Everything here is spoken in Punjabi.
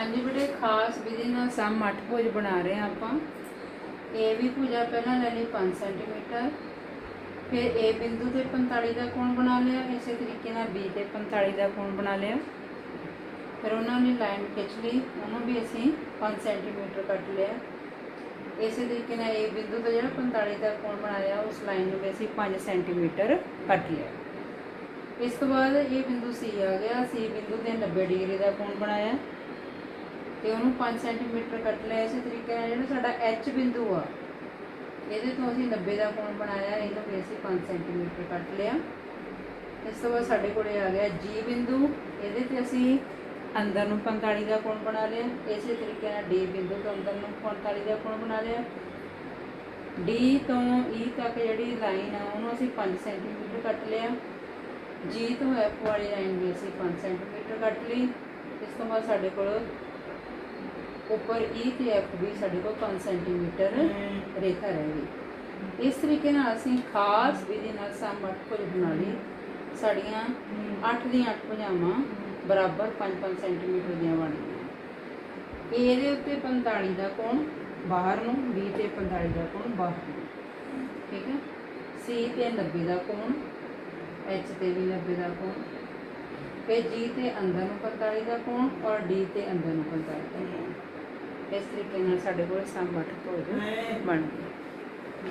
ਹਾਂਜੀ ਬੜੇ ਖਾਸ ਵਿਧੀ ਨਾਲ ਸਮ ਅੱਠ ਭੁਜ ਬਣਾ ਰਹੇ ਹਾਂ ਆਪਾਂ। ਏ ਵੀ ਭੁਜਾ ਪਹਿਲਾਂ ਲੈ ਲਈ 5 ਸੈਂਟੀਮੀਟਰ ਫਿਰ ਏ ਬਿੰਦੂ ਤੇ 45 ਦਾ ਕੋਣ ਬਣਾ ਲਿਆ, ਇਸੇ ਤਰੀਕੇ ਨਾਲ ਬੀ ਤੇ 45 ਦਾ ਕੋਣ ਬਣਾ ਲਿਆ। ਫਿਰ ਉਹਨਾਂ ਨੇ ਲਾਈਨ ਖਿੱਚ ਲਈ, ਉਹਨੂੰ ਵੀ ਅਸੀਂ 5 ਸੈਂਟੀਮੀਟਰ ਕੱਟ ਲਿਆ। ਇਸੇ ਤਰੀਕੇ ਨਾਲ ਏ ਬਿੰਦੂ ਤੋਂ ਜਿਹੜਾ 45 ਦਾ ਕੋਣ ਬਣਾਇਆ ਉਸ ਲਾਈਨ ਨੂੰ ਵੀ ਅਸੀਂ 5 ਸੈਂਟੀਮੀਟਰ ਕੱਟ ਲਿਆ। ਇਸ ਤੋਂ ਬਾਅਦ ਇਹ ਬਿੰਦੂ ਸੀ ਆ ਗਿਆ ਸੀ ਬਿੰਦੂ ਤੇ 90 ਡਿਗਰੀ ਦਾ ਕੋਣ ਬਣਾਇਆ। ਤੇ ਉਹਨੂੰ 5 ਸੈਂਟੀਮੀਟਰ ਕੱਟ ਲਿਆ, ਇਸੇ ਤਰੀਕੇ ਨਾਲ ਜਿਹੜਾ ਸਾਡਾ ਐਚ ਬਿੰਦੂ ਆ, ਇਹਦੇ ਤੋਂ ਅਸੀਂ 90 ਦਾ ਕੋਣ ਬਣਾਇਆ ਇਹਨੂੰ ਵੀ ਅਸੀਂ 5 ਸੈਂਟੀਮੀਟਰ ਕੱਟ ਲਿਆ। ਇਸ ਤੋਂ ਬਾਅਦ ਸਾਡੇ ਕੋਲੇ ਆ ਗਿਆ ਜੀ ਬਿੰਦੂ, ਇਹਦੇ ਤੇ ਅਸੀਂ ਅੰਦਰ ਨੂੰ 45 ਦਾ ਕੋਣ ਬਣਾ ਲਿਆ, ਇਸੇ ਤਰੀਕੇ ਨਾਲ ਡੀ ਬਿੰਦੂ ਤੋਂ ਅੰਦਰ ਨੂੰ 45 ਦਾ ਕੋਣ ਬਣਾ ਲਿਆ। ਡੀ ਤੋਂ ਈ ਤੱਕ ਜਿਹੜੀ ਲਾਈਨ ਆ, ਉਹਨੂੰ ਅਸੀਂ 5 ਸੈਂਟੀਮੀਟਰ ਕੱਟ ਲਿਆ। ਜੀ ਤੋਂ ਐਫ ਵਾਲੀ ਲਾਈਨ ਵੀ ਅਸੀਂ 5 ਸੈਂਟੀਮੀਟਰ ਕੱਟ ਲਈ। ਇਸ ਤੋਂ ਬਾਅਦ ਸਾਡੇ ਕੋਲ ਉੱਪਰ ਈ ਤੇ ਐਫ ਵੀ ਸਾਡੇ ਕੋਲ 5 ਸੈਂਟੀਮੀਟਰ ਰੇਖਾ ਰਹਿ ਗਈ ਇਸ ਤਰੀਕੇ ਨਾਲ ਅਸੀਂ ਖਾਸ ਵਿਧੀ ਨਾਲ ਸਮੱਟ ਕੁਝ ਬਣਾ ਲਈ। ਸਾਡੀਆਂ 8 ਦੀਆਂ 8 ਭੁਜਾਵਾਂ ਬਰਾਬਰ 5-5 ਸੈਂਟੀਮੀਟਰ ਦੀਆਂ ਬਣ ਗਈਆਂ। ਏ ਦੇ ਉੱਤੇ 45 ਦਾ ਕੋਣ ਬਾਹਰ ਨੂੰ ਬੀ ਤੇ 45 ਦਾ ਕੋਣ ਬਾਹਰ ਨੂੰ। ਠੀਕ ਹੈ? ਸੀ ਤੇ 90 ਦਾ ਕੋਣ ਐਚ ਤੇ ਵੀ 90 ਦਾ ਕੋਣ ਫਿਰ ਜੀ ਤੇ ਅੰਦਰ ਨੂੰ 45 ਦਾ ਕੋਣ ਔਰ ਡੀ ਤੇ ਅੰਦਰ ਨੂੰ 45 ਦਾ ਕੋਣ। ਇਸ ਤਰੀਕੇ ਨਾਲ ਸਾਡੇ ਕੋਲ ਸਮੱਟ ਭੁਜ ਬਣ ਗਈ